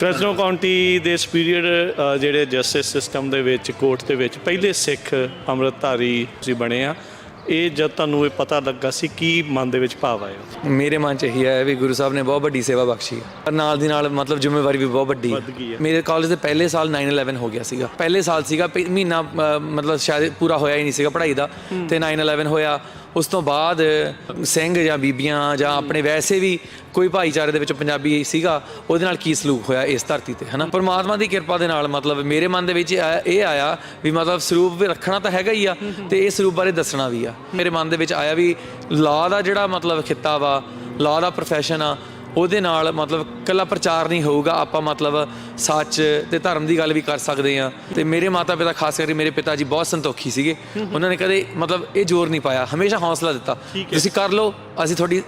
Fresno County ਦੇ superior ਜਿਹੜੇ justice system ਦੇ ਵਿੱਚ ਕੋਰਟ ਦੇ ਵਿੱਚ ਪਹਿਲੇ ਸਿੱਖ ਅੰਮ੍ਰਿਤਧਾਰੀ ਤੁਸੀਂ ਬਣੇ ਆ। ਇਹ ਜਦ ਤੁਹਾਨੂੰ ਇਹ ਪਤਾ ਲੱਗਾ ਸੀ ਕੀ ਮਨ ਦੇ ਵਿੱਚ ਭਾਵ ਆਇਆ? ਮੇਰੇ ਮਨ ਚ ਇਹੀ ਹੈ ਵੀ ਗੁਰੂ ਸਾਹਿਬ ਨੇ ਬਹੁਤ ਵੱਡੀ ਸੇਵਾ ਬਖਸ਼ੀ ਹੈ ਪਰ ਨਾਲ ਦੀ ਨਾਲ ਮਤਲਬ ਜ਼ਿੰਮੇਵਾਰੀ ਵੀ ਬਹੁਤ ਵੱਡੀ ਹੈ। ਮੇਰੇ ਕਾਲਜ ਦੇ ਪਹਿਲੇ ਸਾਲ 9/11 ਹੋ ਗਿਆ ਸੀਗਾ। ਪਹਿਲੇ ਸਾਲ ਸੀਗਾ ਮਹੀਨਾ ਮਤਲਬ ਸ਼ਾਇਦ ਪੂਰਾ ਹੋਇਆ ਹੀ ਨਹੀਂ ਸੀਗਾ ਪੜ੍ਹਾਈ ਦਾ। ਤੇ 9/11 ਹੋਇਆ। ਉਸ ਤੋਂ ਬਾਅਦ ਸਿੰਘ ਜਾਂ ਬੀਬੀਆਂ ਜਾਂ ਆਪਣੇ ਵੈਸੇ ਵੀ ਕੋਈ ਭਾਈਚਾਰੇ ਦੇ ਵਿੱਚ ਪੰਜਾਬੀ ਸੀਗਾ, ਉਹਦੇ ਨਾਲ ਕੀ ਸਲੂਕ ਹੋਇਆ ਇਸ ਧਰਤੀ ਤੇ, ਹਨਾ? ਪਰਮਾਤਮਾ ਦੀ ਕਿਰਪਾ ਦੇ ਨਾਲ ਮਤਲਬ ਮੇਰੇ ਮਨ ਦੇ ਵਿੱਚ ਇਹ ਆਇਆ ਵੀ ਮਤਲਬ ਸਰੂਪ ਵੀ ਰੱਖਣਾ ਤਾਂ ਹੈਗਾ ਹੀ ਆ ਤੇ ਇਹ ਸਰੂਪ ਬਾਰੇ ਦੱਸਣਾ ਵੀ ਆ। ਮੇਰੇ ਮਨ ਦੇ ਵਿੱਚ ਆਇਆ ਵੀ ਲਾ ਦਾ ਜਿਹੜਾ ਮਤਲਬ ਖਿੱਤਾ ਵਾ, ਲਾ ਦਾ profession ਆ, ਉਹਦੇ ਨਾਲ ਮਤਲਬ ਕੱਲਾ ਪ੍ਰਚਾਰ ਨਹੀਂ ਹੋਊਗਾ, ਆਪਾਂ ਮਤਲਬ ਸੱਚ ਤੇ ਧਰਮ ਦੀ ਗੱਲ ਵੀ ਕਰ ਸਕਦੇ ਆ ਤੇ ਮੇਰੇ ਮਾਤਾ ਪਿਤਾ ਖਾਸ ਕਰਕੇ ਮੇਰੇ ਪਿਤਾ ਜੀ ਬਹੁਤ ਸੰਤੋਖੀ ਸੀਗੇ। ਉਹਨਾਂ ਨੇ ਕਦੇ ਮਤਲਬ ਇਹ ਜ਼ੋਰ ਨਹੀਂ ਪਾਇਆ। ਹਮੇਸ਼ਾ ਹੌਸਲਾ ਦਿੱਤਾ। ਤੁਸੀਂ ਕਰ ਲਓ ਅਸੀਂ ਤੁਹਾਡੀ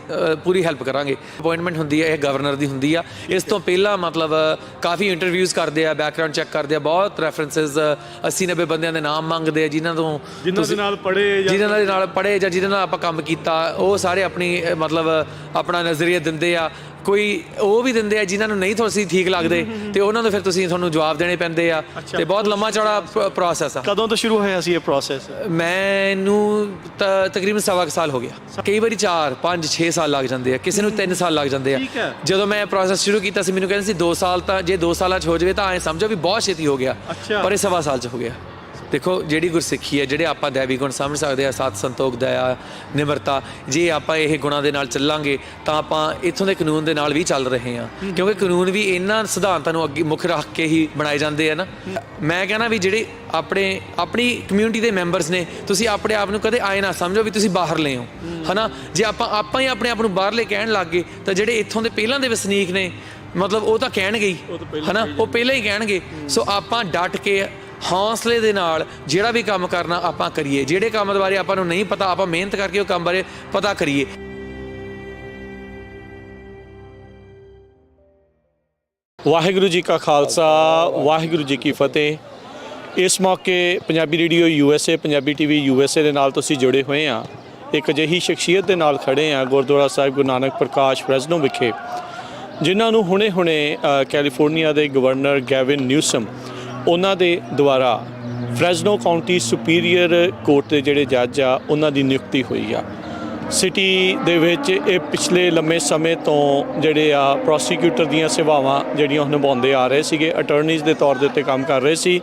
ਪੂਰੀ ਹੈਲਪ ਕਰਾਂਗੇ। ਅਪਾਇੰਟਮੈਂਟ ਹੁੰਦੀ ਹੈ ਇਹ ਗਵਰਨਰ ਦੀ ਹੁੰਦੀ ਆ। ਇਸ ਤੋਂ ਪਹਿਲਾਂ ਮਤਲਬ ਕਾਫੀ ਇੰਟਰਵਿਊਜ਼ ਕਰਦੇ ਆ ਬੈਕਗ੍ਰਾਉਂਡ ਚੈੱਕ ਕਰਦੇ ਆ ਬਹੁਤ ਰੈਫਰੈਂਸਸ 80 90 ਬੰਦਿਆਂ ਦੇ ਨਾਮ ਮੰਗਦੇ ਆ ਜਿਨ੍ਹਾਂ ਤੋਂ ਜਿਨ੍ਹਾਂ ਦੇ ਨਾਲ ਪੜ੍ਹੇ ਜਾਂ ਜਿਹਨਾਂ ਦੇ ਨਾਲ ਪੜ੍ਹੇ ਜਾਂ ਜਿਹਦੇ ਨਾਲ ਆਪਾਂ ਕੰਮ ਕੀਤਾ ਉਹ ਸਾਰੇ ਆਪਣੀ ਮਤਲਬ ਆਪਣਾ ਨਜ਼ਰੀਆ ਦਿੰਦੇ ਆ। ਕੋਈ ਉਹ ਵੀ ਦਿੰਦੇ ਆ ਜਿਨ੍ਹਾਂ ਨੂੰ ਨਹੀਂ ਤੁਸੀਂ ਠੀਕ ਲੱਗਦੇ ਤੇ ਉਹਨਾਂ ਨੂੰ ਫਿਰ ਤੁਸੀਂ ਤੁਹਾਨੂੰ ਜਵਾਬ ਦੇਣੇ ਪੈਂਦੇ ਆ। ਤੇ ਬਹੁਤ ਲੰਮਾ ਚੌੜਾ ਪ੍ਰੋਸੈਸ ਆ। ਕਦੋਂ ਤੋਂ ਸ਼ੁਰੂ ਹੋਇਆ ਸੀ ਇਹ ਪ੍ਰੋਸੈਸ ਮੈਨੂੰ ਤ- ਤਕਰੀਬਨ ਸਵਾ ਕੁ ਸਾਲ ਹੋ ਗਿਆ। ਕਈ ਵਾਰੀ 4 5 6 ਸਾਲ ਲੱਗ ਜਾਂਦੇ ਆ। ਕਿਸੇ ਨੂੰ 3 ਸਾਲ ਲੱਗ ਜਾਂਦੇ ਠੀਕ ਹੈ। ਆ ਜਦੋਂ ਮੈਂ ਪ੍ਰੋਸੈਸ ਸ਼ੁਰੂ ਕੀਤਾ ਸੀ ਮੈਨੂੰ ਕਹਿੰਦੇ ਸੀ 2 ਸਾਲ ਤਾਂ ਜੇ 2 ਸਾਲਾਂ ਚ ਹੋ ਜਾਵੇ ਤਾਂ ਐ ਸਮਝੋ ਵੀ ਬਹੁਤ ਛੇਤੀ ਹੋ ਗਿਆ। ਅੱਛਾ। ਪਰ ਇਹ ਸਵਾ ਸਾਲ ਚ ਹੋ ਗਿਆ। ਦੇਖੋ ਜਿਹੜੀ ਗੁਰਸਿੱਖੀ ਹੈ ਜਿਹੜੇ ਆਪਾਂ ਦੇਵੀ ਗੁਣ ਸਮਝ ਸਕਦੇ ਆ ਸਤ ਸੰਤੋਖ ਦਇਆ ਨਿਮਰਤਾ ਜੇ ਆਪਾਂ ਇਹ ਗੁਣਾਂ ਦੇ ਨਾਲ ਚੱਲਾਂਗੇ ਤਾਂ ਆਪਾਂ ਇਥੋਂ ਦੇ ਕਾਨੂੰਨ ਦੇ ਨਾਲ ਵੀ ਚੱਲ ਰਹੇ ਹਾਂ। ਕਿਉਂਕਿ ਕਾਨੂੰਨ ਵੀ ਇਹਨਾਂ ਸਿਧਾਂਤਾਂ ਨੂੰ ਅੱਗੇ ਮੁੱਖ ਰੱਖ ਕੇ ਹੀ ਬਣਾਏ ਜਾਂਦੇ ਆ ਨਾ। ਮੈਂ ਕਹਿੰਦਾ ਵੀ ਜਿਹੜੇ ਆਪਣੇ ਆਪਣੀ ਕਮਿਊਨਿਟੀ ਦੇ ਮੈਂਬਰਸ ਨੇ ਤੁਸੀਂ ਆਪਣੇ ਆਪ ਨੂੰ ਕਦੇ ਆਏ ਨਾ ਸਮਝੋ ਵੀ ਤੁਸੀਂ ਬਾਹਰਲੇ ਹੋ। ਹਨਾ? ਜੇ ਆਪਾਂ ਆਪਾਂ ਹੀ ਆਪਣੇ ਆਪ ਨੂੰ ਬਾਹਰਲੇ ਕਹਿਣ ਲੱਗ ਗਏ ਤਾਂ ਜਿਹੜੇ ਇੱਥੋਂ ਦੇ ਪਹਿਲਾਂ ਦੇ ਵਸਨੀਕ ਨੇ ਮਤਲਬ ਉਹ ਤਾਂ ਕਹਿਣਗੇ ਹੀ ਹਨਾ? ਉਹ ਪਹਿਲਾਂ ਹੀ ਕਹਿਣਗੇ। ਸੋ ਆਪਾਂ ਡਟ ਕੇ ਹੌਸਲੇ ਦੇ ਨਾਲ ਜਿਹੜਾ ਵੀ ਕੰਮ ਕਰਨਾ ਆਪਾਂ ਕਰੀਏ, ਜਿਹੜੇ ਕੰਮ ਬਾਰੇ ਆਪਾਂ ਨੂੰ ਨਹੀਂ ਪਤਾ, ਆਪਾਂ ਮਿਹਨਤ ਕਰਕੇ ਉਹ ਕੰਮ ਬਾਰੇ ਪਤਾ ਕਰੀਏ। ਵਾਹਿਗੁਰੂ ਜੀ ਕਾ ਖਾਲਸਾ, ਵਾਹਿਗੁਰੂ ਜੀ ਕੀ ਫਤਿਹ। ਇਸ ਮੌਕੇ Punjabi radio USA Punjabi TV USA ਦੇ ਨਾਲ ਤੁਸੀਂ ਜੁੜੇ ਹੋਏ ਆ ਇੱਕ ਅਜਿਹੀ ਸ਼ਖਸੀਅਤ ਦੇ ਨਾਲ ਖੜੇ ਆ ਗੁਰਦੁਆਰਾ ਸਾਹਿਬ ਗੁਰੂ ਨਾਨਕ ਪ੍ਰਕਾਸ਼ ਫ੍ਰੈਸਨੋ ਵਿਖੇ, ਜਿਨ੍ਹਾਂ ਨੂੰ ਹੁਣੇ-ਹੁਣੇ ਕੈਲੀਫੋਰਨੀਆ ਦੇ ਗਵਰਨਰ ਗੈਵਿਨ ਨਿਊਸਮ ਉਹਨਾਂ ਦੇ ਦੁਆਰਾ ਫ੍ਰੈਸਨੋ ਕਾਉਂਟੀ ਸੁਪੀਰੀਅਰ ਕੋਰਟ ਦੇ ਜਿਹੜੇ ਜੱਜ ਆ, ਉਹਨਾਂ ਦੀ ਨਿਯੁਕਤੀ ਹੋਈ ਆ। ਸਿਟੀ ਦੇ ਵਿੱਚ ਇਹ ਪਿਛਲੇ ਲੰਮੇ ਸਮੇਂ ਤੋਂ ਜਿਹੜੇ ਆ, ਪ੍ਰੋਸੀਕਿਊਟਰ ਦੀਆਂ ਸੇਵਾਵਾਂ ਜਿਹੜੀਆਂ ਉਹ ਨਿਭਾਉਂਦੇ ਆ ਰਹੇ ਸੀਗੇ, ਅਟਾਰਨੀਜ਼ ਦੇ ਤੌਰ ਦੇ ਉੱਤੇ ਕੰਮ ਕਰ ਰਹੇ ਸੀ।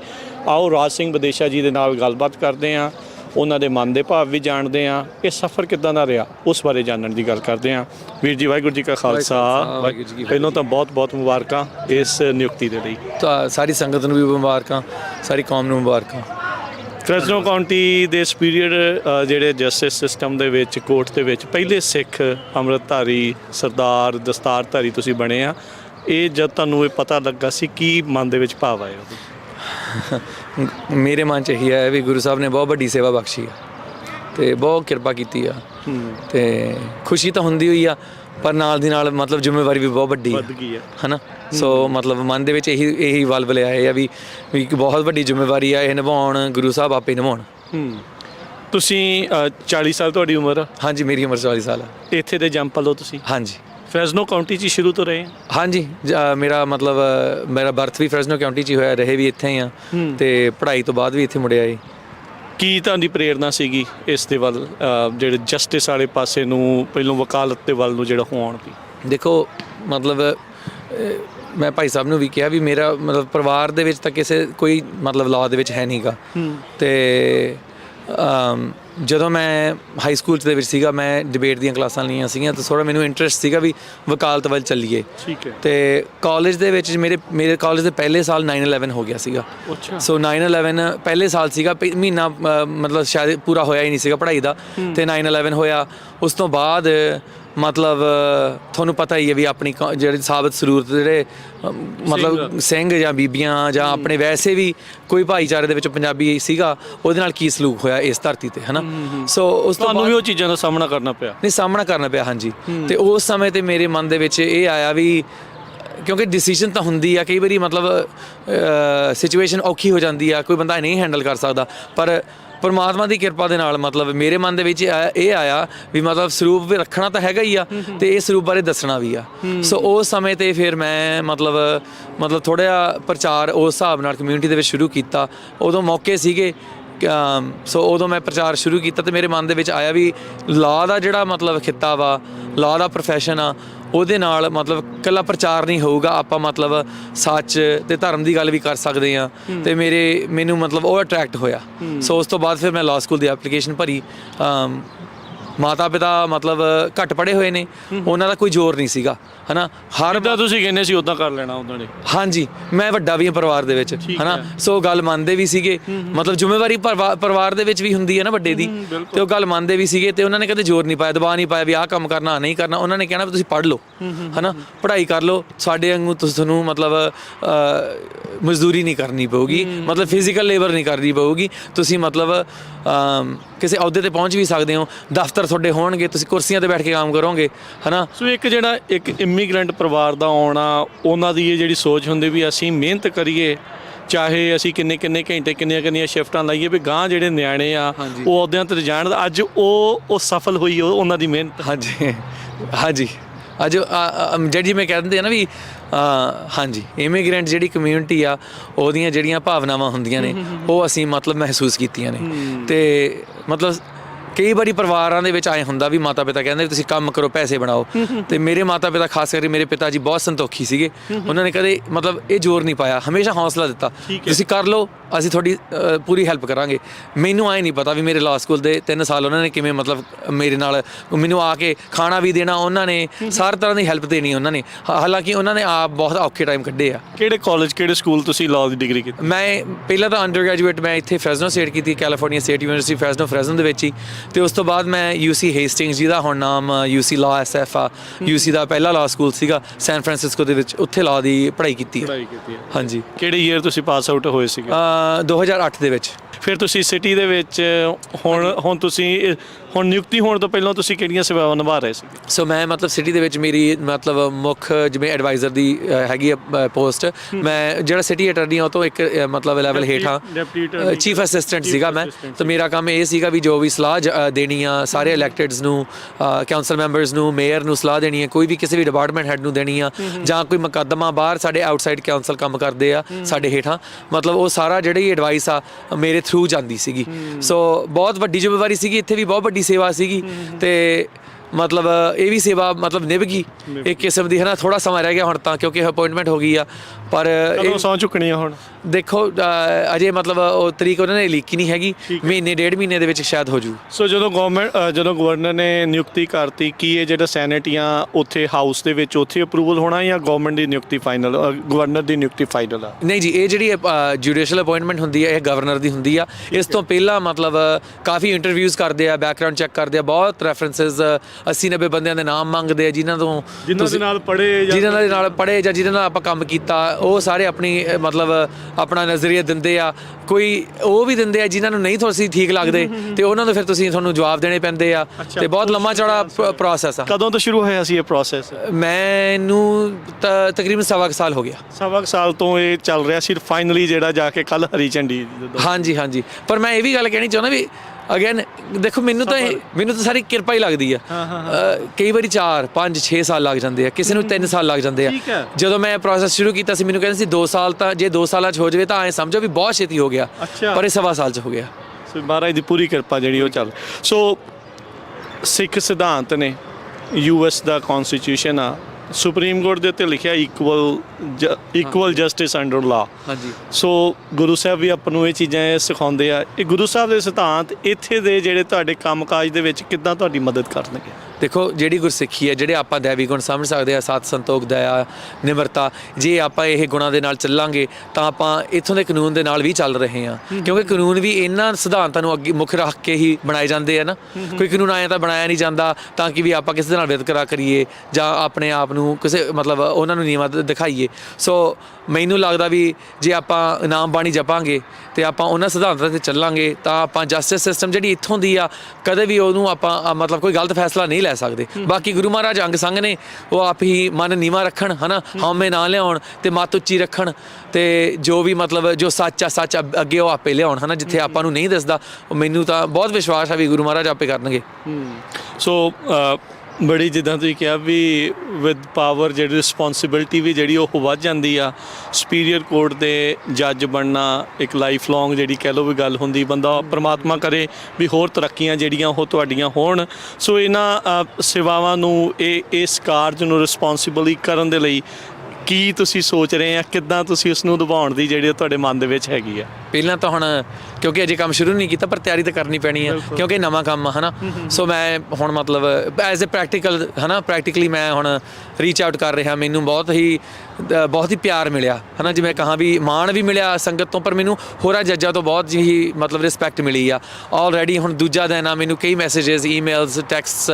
ਆਓ ਰਾਜ ਸਿੰਘ ਵਿਦੇਸ਼ਾ ਜੀ ਦੇ ਨਾਲ ਗੱਲਬਾਤ ਕਰਦੇ ਆ ਉਹਨਾਂ ਦੇ ਮਨ ਦੇ ਭਾਵ ਵੀ ਜਾਣਦੇ ਆ ਇਹ ਸਫ਼ਰ ਕਿੱਦਾਂ ਦਾ ਰਿਹਾ ਉਸ ਬਾਰੇ ਜਾਣਨ ਦੀ ਗੱਲ ਕਰਦੇ ਆ ਵੀਰ ਜੀ ਵਾਹਿਗੁਰੂ ਜੀ ਕਾ ਖਾਲਸਾ। ਪਹਿਲਾਂ ਤਾਂ ਬਹੁਤ-ਬਹੁਤ ਮੁਬਾਰਕਾਂ ਇਸ ਨਿਯੁਕਤੀ ਦੇ ਲਈ ਤਾਂ ਸਾਰੀ ਸੰਗਤ ਨੂੰ ਵੀ ਮੁਬਾਰਕਾਂ ਸਾਰੀ ਕੌਮ ਨੂੰ ਮੁਬਾਰਕਾਂ ਫ੍ਰੈਸਨੋ ਕਾਉਂਟੀ ਦੇ ਸੁਪੀਰੀਅਰ ਜਿਹੜੇ ਜਸਟਿਸ ਸਿਸਟਮ ਦੇ ਵਿੱਚ ਕੋਰਟ ਦੇ ਵਿੱਚ ਪਹਿਲੇ ਸਿੱਖ ਅੰਮ੍ਰਿਤਧਾਰੀ ਸਰਦਾਰ ਦਸਤਾਰਧਾਰੀ ਤੁਸੀਂ ਬਣੇ ਆ ਇਹ ਜਦ ਤੁਹਾਨੂੰ ਇਹ ਪਤਾ ਲੱਗਾ ਸੀ ਕੀ ਮਨ ਦੇ ਵਿੱਚ ਭਾਵ ਆਇਆ? ਮੇਰੇ ਮਨ ਚ ਇਹੀ ਹੈ ਵੀ ਗੁਰੂ ਸਾਹਿਬ ਨੇ ਬਹੁਤ ਵੱਡੀ ਸੇਵਾ ਬਖਸ਼ੀ ਹੈ ਤੇ ਬਹੁਤ ਕਿਰਪਾ ਕੀਤੀ ਆ। ਤੇ ਖੁਸ਼ੀ ਤਾਂ ਹੁੰਦੀ ਹੋਈ ਆ ਪਰ ਨਾਲ ਦੀ ਨਾਲ ਮਤਲਬ ਜ਼ਿੰਮੇਵਾਰੀ ਵੀ ਬਹੁਤ ਵੱਡੀ ਆ। ਵੱਧ ਗਈ ਹੈ ਹਨਾ? ਸੋ ਮਤਲਬ ਮਨ ਦੇ ਵਿੱਚ ਇਹੀ ਇਹੀ ਵਲਵਲੇ ਆਏ ਆ ਵੀ ਵੀ ਇੱਕ ਬਹੁਤ ਵੱਡੀ ਜ਼ਿੰਮੇਵਾਰੀ ਆ ਇਹ ਨਿਭਾਉਣ ਗੁਰੂ ਸਾਹਿਬ ਆਪੇ ਨਿਭਾਉਣ। ਤੁਸੀਂ ਅ, 40 ਸਾਲ ਤੁਹਾਡੀ ਉਮਰ ਆ? ਹਾਂਜੀ ਮੇਰੀ ਉਮਰ 40 ਸਾਲ ਆ। ਇੱਥੇ ਦੇ ਜੰਪਲ ਹੋ ਤੁਸੀਂ? ਹਾਂਜੀ। ਫ੍ਰੈਸਨੋ ਕਾਉਂਟੀ 'ਚ ਹੀ ਸ਼ੁਰੂ ਤੋਂ ਰਹੇ? ਹਾਂਜੀ ਜ- ਅ, ਮੇਰਾ ਮਤਲਬ ਅ, ਮੇਰਾ ਬਰਥ ਵੀ ਫ੍ਰੈਸਨੋ ਕਾਉਂਟੀ ਚ ਹੀ ਹੋਇਆ ਰਹੇ ਵੀ ਇੱਥੇ ਹੀ ਆ। ਤੇ ਪੜ੍ਹਾਈ ਤੋਂ ਬਾਅਦ ਵੀ ਇੱਥੇ ਮੁੜਿਆ ਜੀ। ਕੀ ਤੁਹਾਡੀ ਪ੍ਰੇਰਣਾ ਸੀਗੀ ਇਸ ਦੇ ਵੱਲ ਜਿਹੜੇ ਜਸਟਿਸ ਵਾਲੇ ਪਾਸੇ ਨੂੰ ਪਹਿਲੋਂ ਵਕਾਲਤ ਦੇ ਵੱਲ ਨੂੰ ਜਿਹੜਾ ਹੋਣ ਦੀ ਦੇਖੋ ਮਤਲਬ ਅਹ, ਮੈਂ ਭਾਈ ਸਾਹਿਬ ਨੂੰ ਵੀ ਕਿਹਾ ਵੀ ਮੇਰਾ ਮਤਲਬ ਪਰਿਵਾਰ ਦੇ ਵਿੱਚ ਤਾਂ ਕਿਸੇ ਕੋਈ ਮਤਲਬ ਲਾਅ ਦੇ ਵਿੱਚ ਹੈ ਨਹੀਂਗਾ ਤੇ ਅਮ, ਜਦੋਂ ਮੈਂ ਹਾਈ ਸਕੂਲ ਦੇ ਵਿੱਚ ਸੀਗਾ ਮੈਂ ਡਿਬੇਟ ਦੀਆਂ ਕਲਾਸਾਂ ਲਈਆਂ ਸੀਗੀਆਂ ਤਾਂ ਥੋੜਾ ਮੈਨੂੰ ਇੰਟਰਸਟ ਸੀਗਾ ਵੀ ਵਕਾਲਤ ਵੱਲ ਚੱਲੀਏ। ਠੀਕ ਹੈ। ਤੇ ਕਾਲਜ ਦੇ ਵਿੱਚ ਮੇਰੇ ਮੇਰੇ ਕਾਲਜ ਦੇ ਪਹਿਲੇ ਸਾਲ 9/11 ਹੋ ਗਿਆ ਸੀਗਾ। ਅੱਛਾ। ਸੋ 9/11 ਪਹਿਲੇ ਸਾਲ ਸੀਗਾ ਮਹੀਨਾ ਮਤਲਬ ਸ਼ਾਇਦ ਪੂਰਾ ਹੋਇਆ ਹੀ ਨਹੀਂ ਸੀਗਾ ਪੜ੍ਹਾਈ ਦਾ। ਤੇ 9/11 ਹੋਇਆ। ਉਸ ਤੋਂ ਬਾਅਦ ਮਤਲਬ ਤੁਹਾਨੂੰ ਪਤਾ ਹੀ ਹੈ ਵੀ ਆਪਣੀ ਕੌ- ਜਿਹੜੇ ਸਾਬਤ ਸਰੂਰਤ ਜਿਹੜੇ ਮਤਲਬ ਸਿੰਘ ਜਾਂ ਬੀਬੀਆਂ ਜਾਂ ਆਪਣੇ ਵੈਸੇ ਵੀ ਕੋਈ ਭਾਈਚਾਰੇ ਦੇ ਵਿੱਚ ਪੰਜਾਬੀ ਸੀਗਾ ਉਹਦੇ ਨਾਲ ਕੀ ਸਲੂਕ ਹੋਇਆ ਇਸ ਧਰਤੀ ਤੇ ਹਨਾ? ਸੋ ਉਸ ਤੋਂ ਤੁਹਾਨੂੰ ਵੀ ਉਹ ਚੀਜ਼ਾਂ ਦਾ ਸਾਹਮਣਾ ਕਰਨਾ ਪਿਆ। ਨਹੀਂ ਸਾਹਮਣਾ ਕਰਨਾ ਪਿਆ ਹਾਂਜੀ। ਤੇ ਉਸ ਸਮੇਂ ਤੇ ਮੇਰੇ ਮਨ ਦੇ ਵਿੱਚ ਇਹ ਆਇਆ ਵੀ ਕਿਉਂਕਿ ਡਿਸੀਜਨ ਤਾਂ ਹੁੰਦੀ ਆ ਕਈ ਵਾਰੀ ਮਤਲਬ ਸਿਚੁਏਸ਼ਨ ਔਖੀ ਹੋ ਜਾਂਦੀ ਆ ਕੋਈ ਬੰਦਾ ਨਹੀਂ ਹੈਂਡਲ ਕਰ ਸਕਦਾ ਪਰ ਪਰਮਾਤਮਾ ਦੀ ਕਿਰਪਾ ਦੇ ਨਾਲ ਮਤਲਬ ਮੇਰੇ ਮਨ ਦੇ ਵਿੱਚ ਇਹ ਇਹ ਆਇਆ ਵੀ ਮਤਲਬ ਸਰੂਪ ਵੀ ਰੱਖਣਾ ਤਾਂ ਹੈਗਾ ਹੀ ਆ ਤੇ ਇਹ ਸਰੂਪ ਬਾਰੇ ਦੱਸਣਾ ਵੀ ਆ। ਸੋ ਉਸ ਸਮੇਂ ਤੇ ਫਿਰ ਮੈਂ ਮਤਲਬ ਮਤਲਬ ਥੋੜਾ ਪ੍ਰਚਾਰ ਉਸ ਹਿਸਾਬ ਨਾਲ ਕਮਿਊਨਿਟੀ ਦੇ ਵਿੱਚ ਸ਼ੁਰੂ ਕੀਤਾ। ਉਦੋਂ ਮੌਕੇ ਸੀਗੇ ਅਮ ਸੋ ਉਦੋਂ ਮੈਂ ਪ੍ਰਚਾਰ ਸ਼ੁਰੂ ਕੀਤਾ ਤੇ ਮੇਰੇ ਮਨ ਦੇ ਵਿੱਚ ਆਇਆ ਵੀ ਲਾ ਦਾ ਜਿਹੜਾ ਮਤਲਬ ਖਿੱਤਾ ਵਾ ਲਾ ਦਾ profession ਆ ਉਹਦੇ ਨਾਲ ਮਤਲਬ ਕੱਲਾ ਪ੍ਰਚਾਰ ਨਹੀਂ ਹੋਊਗਾ ਆਪਾਂ ਮਤਲਬ ਸੱਚ ਤੇ ਧਰਮ ਦੀ ਗੱਲ ਵੀ ਕਰ ਸਕਦੇ ਆ ਤੇ ਮੇਰੇ ਮੈਨੂੰ ਮਤਲਬ ਉਹ ਅਟਰੈਕਟ ਹੋਇਆ। ਸੋ ਉਸ ਤੋਂ ਬਾਅਦ ਫਿਰ ਮੈਂ ਲਾਅ ਸਕੂਲ ਦੀ ਐਪਲੀਕੇਸ਼ਨ ਭਰੀ ਮਾਤਾ ਪਿਤਾ ਮਤਲਬ ਘੱਟ ਪੜੇ ਹੋਏ ਨੇ ਉਹਨਾਂ ਦਾ ਕੋਈ ਜ਼ੋਰ ਨਹੀਂ ਸੀਗਾ ਹਨਾ? ਹਰ ਕਿੱਦਾਂ ਤੁਸੀਂ ਕਹਿੰਦੇ ਸੀ ਉਦਾਂ ਕਰ ਲੈਣਾ ਉਹਨਾਂ ਨੇ। ਹਾਂਜੀ ਮੈਂ ਵੱਡਾ ਵੀ ਹਾਂ ਪਰਿਵਾਰ ਦੇ ਵਿੱਚ ਹਨਾ। ਸੋ ਗੱਲ ਮੰਨਦੇ ਵੀ ਸੀਗੇ ਮਤਲਬ ਜ਼ਿੰਮੇਵਾਰੀ ਪਰਿਵਾ- ਪਰਿਵਾਰ ਦੇ ਵਿੱਚ ਵੀ ਹੁੰਦੀ ਹੈ ਨਾ ਵੱਡੇ ਦੀ। ਤੇ ਉਹ ਗੱਲ ਮੰਨਦੇ ਵੀ ਸੀਗੇ ਤੇ ਉਹਨਾਂ ਨੇ ਕਦੇ ਜ਼ੋਰ ਨਹੀਂ ਪਾਇਆ ਦਬਾਅ ਨਹੀਂ ਪਾਇਆ ਵੀ ਆਹ ਕੰਮ ਕਰਨਾ ਨਹੀਂ ਕਰਨਾ ਉਹਨਾਂ ਨੇ ਕਹਿਣਾ ਵੀ ਤੁਸੀਂ ਪੜ੍ਹ ਲਓ ਹਨਾ? ਪੜ੍ਹਾਈ ਕਰ ਲਓ ਸਾਡੇ ਵਾਂਗੂ ਤੁਹਾਨੂੰ ਮਤਲਬ ਮਜ਼ਦੂਰੀ ਨਹੀਂ ਕਰਨੀ ਪਊਗੀ ਮਤਲਬ ਫਿਜ਼ੀਕਲ ਲੇਬਰ ਨਹੀਂ ਕਰਨੀ ਪਊਗੀ ਤੁਸੀਂ ਮਤਲਬ ਕਿਸੇ ਅਹੁਦੇ ਤੇ ਪਹੁੰਚ ਵੀ ਸਕਦੇ ਹੋ ਦਫ਼ਤਰ ਤੁਹਾਡੇ ਹੋਣਗੇ ਤੁਸੀਂ ਕੁਰਸੀਆਂ ਤੇ ਬੈਠ ਕੇ ਕੰਮ ਕਰੋਗੇ ਹਨਾ? ਸੋ ਇੱਕ ਜਿਹੜਾ ਇੱਕ ਇਮੀਗ੍ਰੈਂਟ ਪਰਿਵਾਰ ਦਾ ਆਉਣਾ ਉਹਨਾਂ ਦੀ ਇਹ ਜਿਹੜੀ ਸੋਚ ਹੁੰਦੀ ਵੀ ਅਸੀਂ ਮਿਹਨਤ ਕਰੀਏ ਚਾਹੇ ਅਸੀਂ ਕਿੰਨੇ ਕਿੰਨੇ ਘੰਟੇ ਕਿੰਨੀਆਂ ਕਿੰਨੀਆਂ ਸ਼ਿਫਟਾਂ ਲਾਈਏ ਵੀ ਗਾਂ ਜਿਹੜੇ ਨਿਆਣੇ ਆ। ਉਹ ਅਹੁਦਿਆਂ ਤੇ ਜਾਣ ਦਾ ਅੱਜ ਉਹ ਉਹ ਸਫਲ ਹੋਈ ਉਹ- ਉਹਨਾਂ ਦੀ ਮਿਹਨਤ। ਹਾਂਜੀ ਹਾਂਜੀ। ਅੱਜ ਜਿਹੜੀ ਮੈਂ ਕਹਿੰਦੇ ਆ ਨਾ ਵੀ ਹਾਂਜੀ ਇਮੀਗ੍ਰੈਂਟ ਜਿਹੜੀ ਕਮਿਊਨਿਟੀ ਆ ਉਹਦੀਆਂ ਜਿਹੜੀਆਂ ਭਾਵਨਾਵਾਂ ਹੁੰਦੀਆਂ ਨੇ ਉਹ ਅਸੀਂ ਮਤਲਬ ਮਹਿਸੂਸ ਕੀਤੀਆਂ ਨੇ। ਤੇ ਮਤਲਬ ਕਈ ਵਾਰੀ ਪਰਿਵਾਰਾਂ ਦੇ ਵਿੱਚ ਆਏ ਹੁੰਦਾ ਵੀ ਮਾਤਾ ਪਿਤਾ ਕਹਿੰਦੇ ਵੀ ਤੁਸੀਂ ਕੰਮ ਕਰੋ ਪੈਸੇ ਬਣਾਓ। ਤੇ ਮੇਰੇ ਮਾਤਾ ਪਿਤਾ ਖਾਸ ਕਰਕੇ ਮੇਰੇ ਪਿਤਾ ਜੀ ਬਹੁਤ ਸੰਤੋਖੀ ਸੀਗੇ। ਉਹਨਾਂ ਨੇ ਕਦੇ ਮਤਲਬ ਇਹ ਜ਼ੋਰ ਨਹੀਂ ਪਾਇਆ ਹਮੇਸ਼ਾ ਹੌਸਲਾ ਦਿੱਤਾ। ਤੁਸੀਂ ਕਰ ਲਓ ਅਸੀਂ ਤੁਹਾਡੀ ਅ, ਪੂਰੀ ਹੈਲਪ ਕਰਾਂਗੇ। ਮੈਨੂੰ ਆਏ ਨਹੀਂ ਪਤਾ ਵੀ ਮੇਰੇ ਲਾਅ ਸਕੂਲ ਦੇ 3 ਸਾਲ ਉਹਨਾਂ ਨੇ ਕਿਵੇਂ ਮਤਲਬ ਮੇਰੇ ਨਾਲ ਮੈਨੂੰ ਆ ਕੇ ਖਾਣਾ ਵੀ ਦੇਣਾ ਉਹਨਾਂ ਨੇ ਸਾਰ ਤਰ੍ਹਾਂ ਦੀ ਹੈਲਪ ਦੇਣੀ ਉਹਨਾਂ ਨੇ। ਹਾ- ਹਾਲਾਂਕਿ ਉਹਨਾਂ ਨੇ ਆਪ ਬਹੁਤ ਔਖੇ ਟਾਈਮ ਕੱਢੇ ਆ। ਕਿਹੜੇ ਕਾਲਜ ਕਿਹੜੇ ਸਕੂਲ ਤੁਸੀਂ ਲਾਅ ਦੀ ਡਿਗਰੀ ਕੀਤੀ? ਮੈਂ ਪਹਿਲਾਂ ਤਾਂ ਅੰਡਰ ਗ੍ਰੈਜੂਏਟ ਮੈਂ ਇੱਥੇ ਫ੍ਰੈਜ਼ਨੋ ਸਟੇਟ ਕੀਤੀ California State University Fresno Fresno ਦੇ ਵਿੱਚ ਹੀ। ਤੇ ਉਸ ਤੋਂ ਬਾਅਦ ਮੈਂ ਯੂਸੀ ਹੇਸਟਿੰਗਸ ਜਿਹਦਾ ਹੁਣ ਨਾਮ ਯੂਸੀ ਲਾਅ ਐਸਐਫ ਆ। ਯੂਸੀ ਦਾ ਪਹਿਲਾ ਲਾਅ ਸਕੂਲ ਸੀਗਾ ਸੈਨ ਫਰਾਂਸਿਸਕੋ ਦੇ ਵਿੱਚ। ਉੱਥੇ ਲਾਅ ਦੀ ਪੜ੍ਹਾਈ ਕੀਤੀ ਹੈ ਪੜ੍ਹਾਈ ਕੀਤੀ ਹੈ ਹਾਂਜੀ। ਕਿਹੜੇ ਈਅਰ ਤੁਸੀਂ ਪਾਸ ਆਊਟ ਹੋਏ ਸੀਗੇ? ਅ, 2008 ਦੇ ਵਿੱਚ। ਫਿਰ ਤੁਸੀਂ ਸਿਟੀ ਦੇ ਵਿੱਚ ਹੁਣ ਹੁਣ ਤੁਸੀਂ ਹੁਣ ਨਿਯੁਕਤੀ ਹੋਣ ਤੋਂ ਪਹਿਲਾਂ ਤੁਸੀਂ ਕਿਹੜੀਆਂ ਸੇਵਾਵਾਂ ਨਿਭਾ ਰਹੇ ਸੀ? ਸੋ ਮੈਂ ਮਤਲਬ ਸਿਟੀ ਦੇ ਵਿੱਚ ਮੇਰੀ ਮਤਲਬ ਮੁੱਖ ਜਿਵੇਂ ਐਡਵਾਈਜ਼ਰ ਦੀ ਅ, ਹੈਗੀ ਪੋਸਟ ਮੈਂ ਜਿਹੜਾ ਸਿਟੀ ਅਟਾਰਨੀ ਉਹ ਤੋਂ ਇੱਕ ਅ, ਮਤਲਬ ਲੈਵਲ ਹੇਠਾਂ। Attorney ਚੀਫ ਅਸਿਸਟੈਂਟ ਸੀਗਾ ਮੈਂ। Assistant ਤਾਂ ਮੇਰਾ ਕੰਮ ਇਹ ਸੀਗਾ ਵੀ ਜੋ ਵੀ ਸਲਾਹ ਦੇਣੀ ਆ ਸਾਰੇ ਇਲੈਕਟਿਡਸ ਨੂੰ ਕਾਉਂਸਲ ਮੈਂਬਰਸ ਨੂੰ ਮੇਅਰ ਨੂੰ ਸਲਾਹ ਦੇਣੀ ਹੈ ਕੋਈ ਵੀ ਕਿਸੇ ਵੀ ਡਿਪਾਰਟਮੈਂਟ ਹੈਡ ਨੂੰ ਦੇਣੀ ਆ ਜਾਂ ਕੋਈ ਮੁਕੱਦਮਾ ਬਾਹਰ ਸਾਡੇ ਆਊਟਸਾਈਡ ਕਾਉਂਸਲ ਕੰਮ ਕਰਦੇ ਆ ਸਾਡੇ ਹੇਠਾਂ ਮਤਲਬ ਉਹ ਸਾਰਾ ਜਿਹੜੀ ਐਡਵਾਈਸ ਆ ਮੇਰੇ ਥਰੂ ਜਾਂਦੀ ਸੀਗੀ। ਸੋ ਬਹੁਤ ਵੱਡੀ ਜ਼ਿੰਮੇਵਾਰੀ ਸੀਗੀ ਇੱਥੇ ਵੀ ਬਹੁਤ ਵੱਡੀ ਸੇਵਾ ਸੀਗੀ ਤੇ ਮਤਲਬ ਇਹ ਵੀ ਸੇਵਾ ਮਤਲਬ ਨਿਭ ਗਈ। ਇੱਕ ਕਿਸਮ ਦੀ ਹੈ ਨਾ ਥੋੜਾ ਸਮਾਂ ਰਹਿ ਗਿਆ ਹੁਣ ਤਾਂ ਕਿਉਂਕਿ ਅਪਾਇੰਟਮੈਂਟ ਹੋ ਗਈ ਆ। ਪਰ ਇਹ- ਕਦੋਂ ਸੌ ਚੁੱਕਣੀ ਆ ਹੁਣ। ਦੇਖੋ ਅ, ਅਜੇ ਮਤਲਬ ਉਹ ਤਰੀਕ ਉਹਨਾਂ ਨੇ ਲੀਕੀ ਨਹੀਂ ਹੈਗੀ। ਮਹੀਨੇ ਡੇਢ ਮਹੀਨੇ ਦੇ ਵਿੱਚ ਸ਼ਾਇਦ ਹੋ ਜੂ ਸੋ ਜਦੋਂ ਗਵਰਨਮੈਂਟ ਜਦੋਂ ਗਵਰਨਰ ਨੇ ਨਿਯੁਕਤੀ ਕਰਤੀ ਕੀ ਇਹ ਜਿਹੜਾ ਸੈਨੇਟ ਜਾਂ ਉੱਥੇ ਹਾਊਸ ਦੇ ਵਿੱਚ ਉੱਥੇ ਅਪਰੂਵਲ ਹੋਣਾ ਜਾਂ ਗਵਰਨਮੈਂਟ ਦੀ ਨਿਯੁਕਤੀ ਫਾਈਨਲ ਗਵਰਨਰ ਦੀ ਨਿਯੁਕਤੀ ਫਾਈਨਲ ਆ? ਨਹੀਂ ਜੀ ਇਹ ਜਿਹੜੀ ਜੁਡੀਸ਼ੀਅਲ ਅਪਾਇੰਟਮੈਂਟ ਹੁੰਦੀ ਹੈ ਇਹ ਗਵਰਨਰ ਦੀ ਹੁੰਦੀ ਆ। ਇਸ ਤੋਂ ਪਹਿਲਾਂ ਮਤਲਬ ਕਾਫੀ ਇੰਟਰਵਿਊਜ਼ ਕਰਦੇ ਆ ਬੈਕਗ੍ਰਾਉਂਡ ਚੈੱਕ ਕਰਦੇ ਆ ਬਹੁਤ ਰੈਫਰੈਂਸਸ 80 90 ਬੰਦਿਆਂ ਦੇ ਨਾਮ ਮੰਗਦੇ ਆ ਜਿਨ੍ਹਾਂ ਤੋਂ ਜਿਨ੍ਹਾਂ ਦੇ ਨਾਲ ਪੜ੍ਹੇ ਜਾਂ ਜਿਨ੍ਹਾਂ ਦੇ ਨਾਲ ਪੜ੍ਹੇ ਜਾਂ ਜਿਹਦੇ ਨਾਲ ਆਪਾਂ ਕੰਮ ਕੀਤਾ ਉਹ ਸਾਰੇ ਆਪਣੀ ਅ, ਮਤਲਬ ਆਪਣਾ ਨਜ਼ਰੀਆ ਦਿੰਦੇ ਆ। ਕੋਈ ਉਹ ਵੀ ਦਿੰਦੇ ਆ ਜਿਨ੍ਹਾਂ ਨੂੰ ਨਹੀਂ ਤੁਸੀਂ ਠੀਕ ਲੱਗਦੇ ਤੇ ਉਹਨਾਂ ਨੂੰ ਫਿਰ ਤੁਸੀਂ ਤੁਹਾਨੂੰ ਜਵਾਬ ਦੇਣੇ ਪੈਂਦੇ ਆ। ਤੇ ਬਹੁਤ ਲੰਮਾ ਚੌੜਾ ਪ੍ਰੋਸੈਸ ਆ। ਕਦੋਂ ਤੋਂ ਸ਼ੁਰੂ ਹੋਇਆ ਸੀ ਇਹ ਪ੍ਰੋਸੈਸ ਮੈਨੂੰ ਤ- ਤਕਰੀਬਨ ਸਵਾ ਕੁ ਸਾਲ ਹੋ ਗਿਆ। ਸਵਾ ਕੁ ਸਾਲ ਤੋਂ ਇਹ ਚੱਲ ਰਿਹਾ ਸੀ ਫਾਈਨਲੀ ਜਿਹੜਾ ਜਾ ਕੇ ਕੱਲ ਹਰੀ ਝੰਡੀ ਜਦੋਂ- ਹਾਂਜੀ ਹਾਂਜੀ। ਪਰ ਮੈਂ ਇਹ ਵੀ ਗੱਲ ਕਹਿਣੀ ਚਾਹੁੰਦਾ ਵੀ ਅਗੇਨ ਦੇਖੋ ਮੈਨੂੰ ਤਾਂ ਇਹ- ਮੈਨੂੰ ਤਾਂ ਸਾਰੀ ਕਿਰਪਾ ਹੀ ਲੱਗਦੀ ਆ। ਅ, ਕਈ ਵਾਰੀ 4 5 6 ਸਾਲ ਲੱਗ ਜਾਂਦੇ ਆ। ਕਿਸੇ ਨੂੰ 3 ਸਾਲ ਲੱਗ ਜਾਂਦੇ ਆ। ਠੀਕ ਹੈ। ਜਦੋਂ ਮੈਂ ਪ੍ਰੋਸੈਸ ਸ਼ੁਰੂ ਕੀਤਾ ਸੀ ਮੈਨੂੰ ਕਹਿੰਦੇ ਸੀ 2 ਸਾਲ ਤਾਂ ਜੇ 2 ਸਾਲਾਂ 'ਚ ਹੋ ਜਾਵੇ ਤਾਂ ਐ ਸਮਝੋ ਵੀ ਬਹੁਤ ਛੇਤੀ ਹੋ ਗਿਆ। ਅੱਛਾ। ਪਰ ਇਹ ਸਵਾ ਸਾਲ 'ਚ ਹੋ ਗਿਆ। ਸੋ ਮਹਾਰਾਜ ਦੀ ਪੂਰੀ ਕਿਰਪਾ ਜਿਹੜੀ ਉਹ ਚੱਲ। ਸੋ ਸਿੱਖ ਸਿਧਾਂਤ ਨੇ ਯੂਐਸ ਦਾ ਕਨਸਟੀਟਿਊਸ਼ਨ ਆ। ਸੁਪਰੀਮ ਕੋਰਟ ਦੇ ਉੱਤੇ ਲਿਖਿਆ ਇਕੁਅਲ ਇਕੁਅਲ ਜਸਟਿਸ ਅੰਡਰ ਲਾ ਹਾਂਜੀ। ਸੋ ਗੁਰੂ ਸਾਹਿਬ ਵੀ ਆਪਾਂ ਨੂੰ ਇਹ ਚੀਜ਼ਾਂ ਇਹ ਸਿਖਾਉਂਦੇ ਆ। ਇਹ ਗੁਰੂ ਸਾਹਿਬ ਦੇ ਸਿਧਾਂਤ ਇੱਥੇ ਦੇ ਜਿਹੜੇ ਤੁਹਾਡੇ ਕੰਮਕਾਜ ਦੇ ਵਿੱਚ ਕਿੱਦਾਂ ਤੁਹਾਡੀ ਮਦਦ ਕਰਨਗੇ? ਦੇਖੋ ਜਿਹੜੀ ਗੁਰਸਿੱਖੀ ਹੈ ਜਿਹੜੇ ਆਪਾਂ ਦੇਵੀ ਗੁਣ ਸਮਝ ਸਕਦੇ ਆ ਸਤ ਸੰਤੋਖ ਦਇਆ ਨਿਮਰਤਾ ਜੇ ਆਪਾਂ ਇਹ ਗੁਣਾਂ ਦੇ ਨਾਲ ਚੱਲਾਂਗੇ ਤਾਂ ਆਪਾਂ ਇਥੋਂ ਦੇ ਕਾਨੂੰਨ ਦੇ ਨਾਲ ਵੀ ਚੱਲ ਰਹੇ ਹਾਂ। ਕਿਉਂਕਿ ਕਾਨੂੰਨ ਵੀ ਇਹਨਾਂ ਸਿਧਾਂਤਾਂ ਨੂੰ ਅੱਗੇ ਮੁੱਖ ਰੱਖ ਕੇ ਹੀ ਬਣਾਏ ਜਾਂਦੇ ਆ ਨਾ। ਕੋਈ ਕਾਨੂੰਨ ਆਇਆ ਤਾਂ ਬਣਾਇਆ ਨਹੀਂ ਜਾਂਦਾ ਤਾਂ ਕਿ ਵੀ ਆਪਾਂ ਕਿਸੇ ਦੇ ਨਾਲ ਵਿਤਕਰਾ ਕਰੀਏ ਜਾਂ ਆਪਣੇ ਆਪ ਨੂੰ ਕਿਸੇ ਮਤਲਬ ਉਹਨਾਂ ਨੂੰ ਨੀਵਾਂ ਦ- ਦਿਖਾਈਏ। ਸੋ ਮੈਨੂੰ ਲੱਗਦਾ ਵੀ ਜੇ ਆਪਾਂ ਇਨਾਮ ਬਾਣੀ ਜਪਾਂਗੇ ਤੇ ਆਪਾਂ ਉਹਨਾਂ ਸਿਧਾਂਤਾਂ ਤੇ ਚੱਲਾਂਗੇ ਤਾਂ ਆਪਾਂ ਜਸਟਿਸ ਸਿਸਟਮ ਜਿਹੜੀ ਇੱਥੋਂ ਦੀ ਆ ਕਦੇ ਵੀ ਉਹਨੂੰ ਆਪਾਂ ਮਤਲਬ ਕੋਈ ਗਲਤ ਫੈਸਲਾ ਨਹੀਂ ਲੈ ਸਕਦੇ। ਬਾਕੀ ਗੁਰੂ ਮਹਾਰਾਜ ਅੰਗ ਸੰਗ ਨੇ ਉਹ ਆਪ ਹੀ ਮਨ ਨੀਵਾ ਰੱਖਣ ਹਨਾ? ਹਉਮੈ ਨਾ ਲਿਆਉਣ ਤੇ ਮੱਤ ਉੱਚੀ ਰੱਖਣ ਤੇ ਜੋ ਵੀ ਮਤਲਬ ਜੋ ਸੱਚ ਆ ਸੱਚ ਅੱਗ- ਉਹ ਆਪੇ ਲਿਆਉਣ ਹਨਾ? ਜਿੱਥੇ ਆਪਾਂ ਨੂੰ ਨਹੀਂ ਦਿਸਦਾ ਉਹ ਮੈਨੂੰ ਤਾਂ ਬਹੁਤ ਵਿਸ਼ਵਾਸ ਆ ਵੀ ਗੁਰੂ ਮਹਾਰਾਜ ਆਪੇ ਕਰਨਗੇ। ਸੋ ਬੜੀ ਜਿੱਦਾਂ ਤੁਸੀਂ ਕਿਹਾ ਵੀ ਵਿਦ ਪਾਵਰ ਜਿਹੜੀ ਰਿਸਪੌਂਸਿਬਿਲਟੀ ਵੀ ਜਿਹੜੀ ਉਹ ਵੱਧ ਜਾਂਦੀ ਆ ਸੁਪੀਰੀਅਰ ਕੋਰਟ ਦੇ ਜੱਜ ਬਣਨਾ ਇੱਕ ਲਾਈਫ ਲੌਂਗ ਜਿਹੜੀ ਕਹਿ ਲਓ ਵੀ ਗੱਲ ਹੁੰਦੀ ਬੰਦਾ ਪ੍ਰਮਾਤਮਾ ਕਰੇ ਵੀ ਹੋਰ ਤਰੱਕੀਆਂ ਜਿਹੜੀਆਂ ਉਹ ਤੁਹਾਡੀਆਂ ਹੋਣ। ਸੋ ਇਹਨਾਂ ਅ, ਸੇਵਾਵਾਂ ਨੂੰ ਇਹ ਇਸ ਕਾਰਜ ਨੂੰ ਰਿਸਪੌਂਸਿਬਲੀ ਕਰਨ ਦੇ ਲਈ ਕੀ ਤੁਸੀਂ ਸੋਚ ਰਹੇ ਆ ਕਿੱਦਾਂ ਤੁਸੀਂ ਉਸ ਨੂੰ ਨਿਭਾਉਣ ਦੀ ਜਿਹੜੀ ਤੁਹਾਡੇ ਮਨ ਦੇ ਵਿੱਚ ਹੈਗੀ ਆ? ਪਹਿਲਾਂ ਤਾਂ ਹੁਣ ਕਿਉਂਕਿ ਅਜੇ ਕੰਮ ਸ਼ੁਰੂ ਨਹੀਂ ਕੀਤਾ ਪਰ ਤਿਆਰੀ ਤਾਂ ਕਰਨੀ ਪੈਣੀ ਹੈ ਕਿਉਂਕਿ ਨਵਾਂ ਕੰਮ ਆ ਹਨਾ? ਸੋ ਮੈਂ ਹੁਣ ਮਤਲਬ ਐਜ਼ ਅ ਪ੍ਰੈਕਟੀਕਲ ਹਨਾ? ਪ੍ਰੈਕਟੀਕਲੀ ਮੈਂ ਹੁਣ ਰੀਚ ਆਊਟ ਕਰ ਰਿਹਾ ਮੈਨੂੰ ਬਹੁਤ ਹੀ ਬਹੁਤ ਹੀ ਪਿਆਰ ਮਿਲਿਆ ਹਨਾ? ਜਿਵੇਂ ਕਹਾਂ ਵੀ ਮਾਣ ਵੀ ਮਿਲਿਆ ਸੰਗਤ ਤੋਂ ਪਰ ਮੈਨੂੰ ਹੋਰਾਂ ਜੱਜਾਂ ਤੋਂ ਬਹੁਤ ਹੀ ਮਤਲਬ ਰਿਸਪੈਕਟ ਮਿਲੀ ਆ। ਆਲਰੇਡੀ ਹੁਣ ਦੂਜਾ ਦਿਨ ਆ ਮੈਨੂੰ ਕਈ ਮੈਸੇजेस ਈਮੇਲਸ ਟੈਕਸਟਸ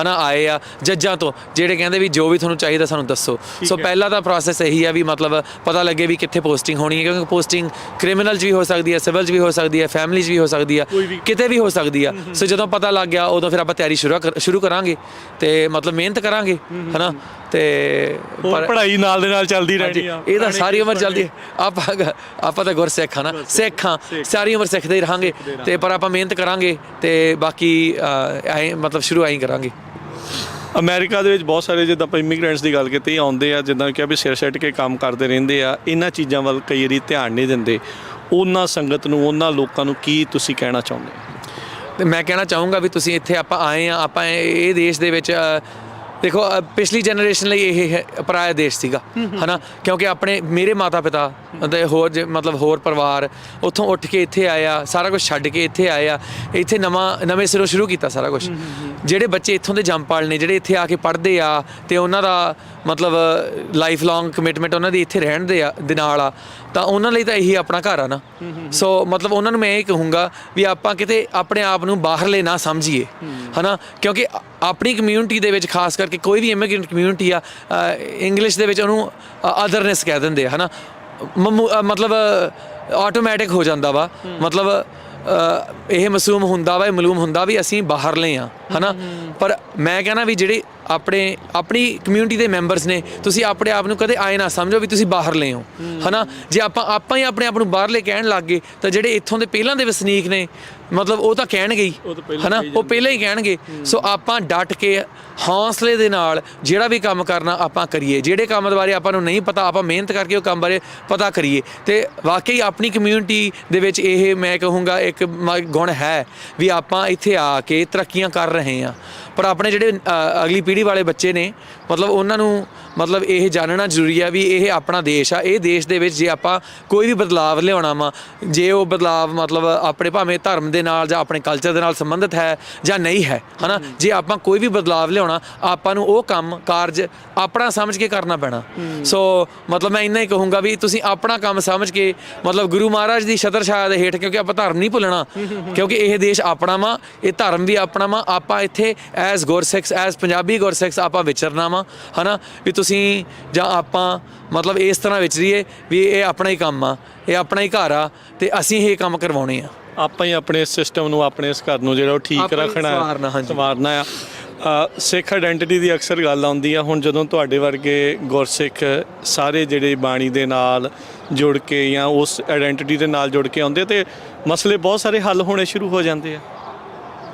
ਹਨਾ ਆਏ ਆ ਜੱਜਾਂ ਤੋਂ ਜਿਹੜੇ ਕਹਿੰਦੇ ਵੀ ਜੋ ਵੀ ਤੁਹਾਨੂੰ ਚਾਹੀਦਾ ਸਾਨੂੰ ਦੱਸੋ। ਸੋ ਪਹਿਲਾ ਤਾਂ ਪ੍ਰੋਸੈਸ ਇਹੀ ਆ ਵੀ ਮਤਲਬ ਪਤਾ ਲੱਗੇ ਵੀ ਕਿੱਥੇ ਪੋਸਟਿੰਗ ਹੋਣੀ ਹੈ ਕਿਉਂਕਿ ਪੋਸਟਿੰਗ ਕ੍ਰਿਮੀਨਲ 'ਚ ਵੀ ਹੋ ਸਕਦੀ ਹੈ ਸਿਵਲ 'ਚ ਵੀ ਹੋ ਸਕਦੀ ਹੈ ਫੈਮਿਲੀ 'ਚ ਵੀ ਹੋ ਸਕਦੀ ਆ ਕਿਤੇ ਵੀ ਹੋ ਸਕਦੀ ਆ ਸੋ ਜਦੋਂ ਪਤਾ ਲੱਗ ਗਿਆ ਉਦੋਂ ਫਿਰ ਆਪਾਂ ਤਿਆਰੀ ਸ਼ੁਰੂ ਸ਼ੁਰੂ ਕਰਾਂਗੇ। ਤੇ ਮਤਲਬ ਮਿਹਨਤ ਕਰਾਂਗੇ ਹਨਾ? ਤੇ ਪੜ੍ਹਾਈ ਨਾਲ ਦੇ ਨਾਲ ਚੱਲਦੀ ਰਹਿਣੀ ਆ ਇਹ ਤਾਂ ਸਾਰੀ ਉਮਰ ਚੱਲਦੀ ਹੈ। ਆਪਾਂ ਆਪਾਂ ਤਾਂ ਗੁਰਸਿੱਖ ਹਾਂ ਨਾ ਸਿੱਖ ਹਾਂ ਸਾਰੀ ਉਮਰ ਸਿੱਖਦੇ ਹੀ ਰਹਾਂਗੇ। ਤੇ ਪਰ ਆਪਾਂ ਮਿਹਨਤ ਕਰਾਂਗੇ ਤੇ ਬਾਕੀ ਐਂ ਮਤਲਬ ਸ਼ੁਰੂ ਐਂ ਕਰਾਂਗੇ। ਅਮਰੀਕਾ ਦੇ ਵਿੱਚ ਬਹੁਤ ਸਾਰੇ ਜਿੱਦਾਂ ਆਪਾਂ ਇਮੀਗ੍ਰੈਂਟਸ ਦੀ ਗੱਲ ਕੀਤੀ ਆਉਂਦੇ ਆ ਜਿੱਦਾਂ ਕਿ ਵੀ ਸਿਰ ਸੱਟ ਕੇ ਕੰਮ ਕਰਦੇ ਰਹਿੰਦੇ ਆ ਇਹਨਾਂ ਚੀਜ਼ਾਂ ਵੱਲ ਕਈ ਵਾਰੀ ਧਿਆਨ ਨਹੀਂ ਦਿੰਦੇ। ਉਹਨਾਂ ਸੰਗਤ ਨੂੰ, ਉਹਨਾਂ ਲੋਕਾਂ ਨੂੰ ਕੀ ਤੁਸੀਂ ਕਹਿਣਾ ਚਾਹੁੰਦੇ ਹੋ? ਤੇ ਮੈਂ ਕਹਿਣਾ ਚਾਹੂੰਗਾ ਵੀ ਤੁਸੀਂ ਇੱਥੇ ਆਪਾਂ ਆਏ ਆ ਆਪਾਂ ਇਹ ਇਹ ਦੇਸ਼ ਦੇ ਵਿੱਚ ਦੇਖੋ ਪਿਛਲੀ ਜਨਰੇਸ਼ਨ ਲਈ ਇਹ ਹੈ, ਪਰਾਇਆ ਦੇਸ਼ ਸੀਗਾ, ਹਨਾ? ਕਿਉਂਕਿ ਆਪਣੇ ਮੇਰੇ ਮਾਤਾ ਪਿਤਾ ਅਤੇ ਹੋਰ ਜੇ, ਮਤਲਬ ਹੋਰ ਪਰਿਵਾਰ ਉੱਥੋਂ ਉੱਠ ਕੇ ਇੱਥੇ ਆਇਆ, ਸਾਰਾ ਕੁਝ ਛੱਡ ਕੇ ਇੱਥੇ ਆਇਆ, ਇੱਥੇ ਨਵਾਂ, ਨਵੇਂ ਸਿਰੋਂ ਸ਼ੁਰੂ ਕੀਤਾ ਸਾਰਾ ਕੁਝ ਜਿਹੜੇ ਬੱਚੇ ਇੱਥੋਂ ਦੇ ਜੰਮਪਲ ਨੇ, ਜਿਹੜੇ ਇੱਥੇ ਆ ਕੇ ਪੜ੍ਹਦੇ ਆ ਤੇ ਉਹਨਾਂ ਦਾ ਮਤਲਬ ਲਾਈਫ ਲੌਂਗ ਕਮਿਟਮੈਂਟ ਉਹਨਾਂ ਦੀ ਇੱਥੇ ਰਹਿਣ ਦੇ ਆ, ਦੇ ਨਾਲ ਆ ਤਾਂ ਉਹਨਾਂ ਲਈ ਤਾਂ ਇਹੀ ਆਪਣਾ ਘਰ ਆ ਨਾ। ਸੋ ਮਤਲਬ ਉਹਨਾਂ ਨੂੰ ਮੈਂ ਇਹ ਕਹੂੰਗਾ ਵੀ ਆਪਾਂ ਕਿਤੇ ਆਪਣੇ ਆਪ ਨੂੰ ਬਾਹਰਲੇ ਨਾ ਸਮਝੀਏ। ਹਨਾ? ਕਿਉਂਕਿ ਆਪਣੀ ਕਮਿਊਨਿਟੀ ਦੇ ਵਿੱਚ ਖਾਸ ਕਰਕੇ ਕੋਈ ਵੀ ਇਮੀਗ੍ਰੈਂਟ ਕਮਿਊਨਿਟੀ ਆ ਇੰਗਲਿਸ਼ ਦੇ ਵਿੱਚ ਉਹਨੂੰ ਅਦਰਨੈਸ ਕਹਿ ਦਿੰਦੇ ਆ ਹਨਾ? ਮਤਲਬ ਆਟੋਮੈਟਿਕ ਹੋ ਜਾਂਦਾ ਵਾ। ਮਤਲਬ ਇਹ ਮਾਸੂਮ ਹੁੰਦਾ ਵਾ ਇਹ ਮਾਲੂਮ ਹੁੰਦਾ ਵੀ ਅਸੀਂ ਬਾਹਰਲੇ ਆ ਹਨਾ? ਪਰ ਮੈਂ ਕਹਿੰਦਾ ਵੀ ਜਿਹੜੇ ਆਪਣੇ ਆਪਣੀ ਕਮਿਊਨਿਟੀ ਦੇ ਮੈਂਬਰਸ ਨੇ ਤੁਸੀਂ ਆਪਣੇ ਆਪ ਨੂੰ ਕਦੇ ਆਏ ਨਾ ਸਮਝੋ ਵੀ ਤੁਸੀਂ ਬਾਹਰਲੇ ਹੋ। ਹਨਾ? ਜੇ ਆਪਾਂ ਆਪਾਂ ਹੀ ਆਪਣੇ ਆਪ ਨੂੰ ਬਾਹਰਲੇ ਕਹਿਣ ਲੱਗ ਗਏ ਤਾਂ ਜਿਹੜੇ ਇੱਥੋਂ ਦੇ ਪਹਿਲਾਂ ਦੇ ਵਸਨੀਕ ਨੇ ਮਤਲਬ ਉਹ ਤਾਂ ਕਹਿਣਗੇ ਹੀ ਹਨਾ? ਉਹ ਪਹਿਲਾਂ ਹੀ ਕਹਿਣਗੇ। ਸੋ ਆਪਾਂ ਡਟ ਕੇ ਹੌਸਲੇ ਦੇ ਨਾਲ ਜਿਹੜਾ ਵੀ ਕੰਮ ਕਰਨਾ ਆਪਾਂ ਕਰੀਏ। ਜਿਹੜੇ ਕੰਮ ਬਾਰੇ ਆਪਾਂ ਨੂੰ ਨਹੀਂ ਪਤਾ ਆਪਾਂ ਮਿਹਨਤ ਕਰਕੇ ਉਹ ਕੰਮ ਬਾਰੇ ਪਤਾ ਕਰੀਏ। ਤੇ ਵਾਕਈ ਆਪਣੀ ਕਮਿਊਨਿਟੀ ਦੇ ਵਿੱਚ ਇਹ ਮੈਂ ਕਹੂੰਗਾ ਇੱਕ ਗੁਣ ਹੈ ਵੀ ਆਪਾਂ ਇੱਥੇ ਆ ਕੇ ਤਰੱਕੀਆਂ ਕਰ ਰਹੇ ਹਾਂ। ਪਰ ਆਪਣੇ ਜਿਹੜੇ ਅ, ਅਗਲੀ ਪੀੜ੍ਹੀ ਵਾਲੇ ਬੱਚੇ ਨੇ ਮਤਲਬ ਉਹਨਾਂ ਨੂੰ ਮਤਲਬ ਇਹ ਜਾਣਨਾ ਜ਼ਰੂਰੀ ਆ ਵੀ ਇਹ ਆਪਣਾ ਦੇਸ਼ ਆ। ਇਹ ਦੇਸ਼ ਦੇ ਵਿੱਚ ਜੇ ਆਪਾਂ ਕੋਈ ਵੀ ਬਦਲਾਵ ਲਿਆਉਣਾ ਵਾ ਜੇ ਉਹ ਬਦਲਾਵ ਮਤਲਬ ਆਪਣੇ ਭਾਵੇਂ ਧਰਮ ਦੇ ਨਾਲ ਜਾਂ ਆਪਣੇ ਕਲਚਰ ਦੇ ਨਾਲ ਸੰਬੰਧਿਤ ਹੈ ਜਾਂ ਨਹੀਂ ਹੈ ਹਨਾ? ਜੇ ਆਪਾਂ ਕੋਈ ਵੀ ਬਦਲਾਵ ਲਿਆਉਣਾ ਆਪਾਂ ਨੂੰ ਉਹ ਕੰਮ ਕਾਰਜ ਆਪਣਾ ਸਮਝ ਕੇ ਕਰਨਾ ਪੈਣਾ। ਸੋ ਮਤਲਬ ਮੈਂ ਇੰਨਾ ਹੀ ਕਹੂੰਗਾ ਵੀ ਤੁਸੀਂ ਆਪਣਾ ਕੰਮ ਸਮਝ ਕੇ ਮਤਲਬ ਗੁਰੂ ਮਹਾਰਾਜ ਦੀ ਛਤਰ ਛਾਇਆ ਦੇ ਹੇਠ ਕਿਉਂਕਿ ਆਪਾਂ ਧਰਮ ਨਹੀਂ ਭੁੱਲਣਾ ਕਿਉਂਕਿ ਇਹ ਦੇਸ਼ ਆਪਣਾ ਵਾ ਇਹ ਧਰਮ ਵੀ ਆਪਣਾ ਵਾ। ਆਪਾਂ ਇੱਥੇ ਐਜ਼ ਗੁਰਸਿੱਖਸ ਐਜ਼ ਪੰਜਾਬੀ ਗੁਰਸਿੱਖਸ ਆਪਾਂ ਵਿਚਰਨਾ ਵਾ ਹਨਾ? ਵੀ ਤੁਸੀਂ ਜਾਂ ਆਪਾਂ ਮਤਲਬ ਇਸ ਤਰ੍ਹਾਂ ਵਿਚਰੀਏ ਵੀ ਇਹ ਆਪਣਾ ਹੀ ਕੰਮ ਆ ਇਹ ਆਪਣਾ ਹੀ ਘਰ ਆ ਤੇ ਅਸੀਂ ਇਹ ਕੰਮ ਕਰਵਾਉਣੇ ਆ। ਆਪਾਂ ਹੀ ਆਪਣੇ ਸਿਸਟਮ ਨੂੰ ਆਪਣੇ ਇਸ ਘਰ ਨੂੰ ਜਿਹੜਾ ਉਹ ਠੀਕ ਆਪਾਂ ਹੀ ਰੱਖਣਾ ਹੈ, ਸੰਵਾਰਨਾ, ਹਾਂਜੀ। ਸੰਵਾਰਨਾ ਆ ਅ, ਸਿੱਖ ਆਇਡੈਂਟੀਟੀ ਦੀ ਅਕਸਰ ਗੱਲ ਆਉਂਦੀ ਆ। ਹੁਣ ਜਦੋਂ ਤੁਹਾਡੇ ਵਰਗੇ ਗੁਰਸਿੱਖ ਸਾਰੇ ਜਿਹੜੇ ਬਾਣੀ ਦੇ ਨਾਲ ਜੁੜ ਕੇ ਜਾਂ ਉਸ ਆਇਡੈਂਟੀਟੀ ਦੇ ਨਾਲ ਜੁੜ ਕੇ ਆਉਂਦੇ ਤੇ ਮਸਲੇ ਬਹੁਤ ਸਾਰੇ ਹੱਲ ਹੋਣੇ ਸ਼ੁਰੂ ਹੋ ਜਾਂਦੇ ਆ।